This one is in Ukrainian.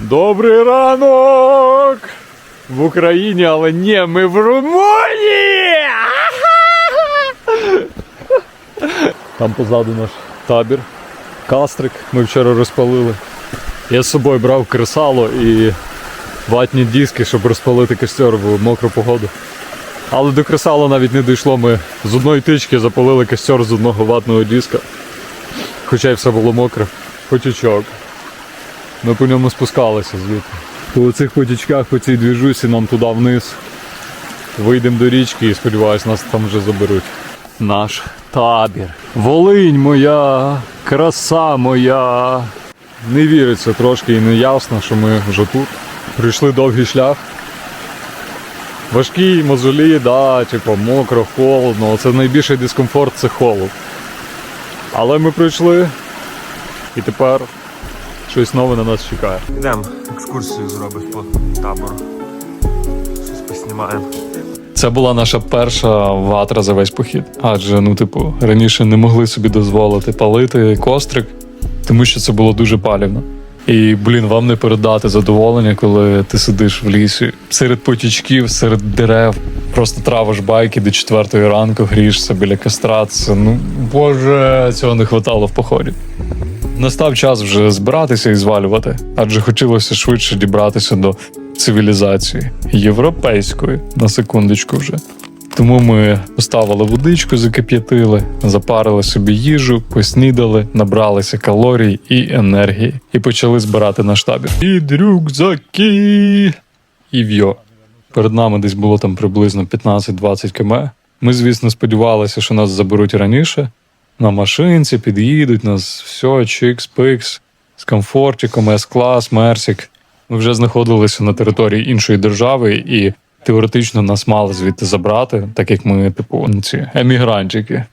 Добрий ранок! В Україні, але ні, ми в Румунії! Там позаду наш табір. Кастрик ми вчора розпалили. Я з собою брав кресало і ватні диски, щоб розпалити костер в мокру погоду. Але до кресала навіть не дійшло. Ми з одної тички запалили костер з одного ватного диска. Хоча й все було мокре. Потічок. Ми по ньому спускалися звідти. По цих потічках, по цій двіжусі нам туди вниз. Вийдемо до річки і сподіваюсь, нас там вже заберуть. Наш табір. Волинь моя, краса моя. Не віриться трошки і не ясно, що ми вже тут. Прийшли довгий шлях. Важкі мозолі, да, типу, мокро, холодно. Це найбільший дискомфорт це холод. Але ми прийшли і тепер щось нове на нас чекає. Йдемо, екскурсію зробиш по табору. Щось поснімаємо. Це була наша перша ватра за весь похід. Адже, ну, типу, раніше не могли собі дозволити палити кострик, тому що це було дуже палівно. І, блін, вам не передати задоволення, коли ти сидиш в лісі серед потічків, серед дерев, просто травиш байки до четвертої ранку, грієшся біля костра. Це, ну, боже, цього не хватало в поході. Настав час вже збиратися і звалювати, адже хотілося швидше дібратися до цивілізації європейської на секундочку вже. Тому ми поставили водичку, закип'ятили, запарили собі їжу, поснідали, набралися калорій і енергії і почали збирати наш табір. Під рюкзаки і в'йо. Перед нами десь було там приблизно 15-20 км. Ми, звісно, сподівалися, що нас заберуть раніше. На машинці під'їдуть, нас все, чикс-пикс, з комфортиком, С-клас, Мерсік. Ми вже знаходилися на території іншої держави, і теоретично нас мали звідти забрати, так як ми, типу, ці емігрантики.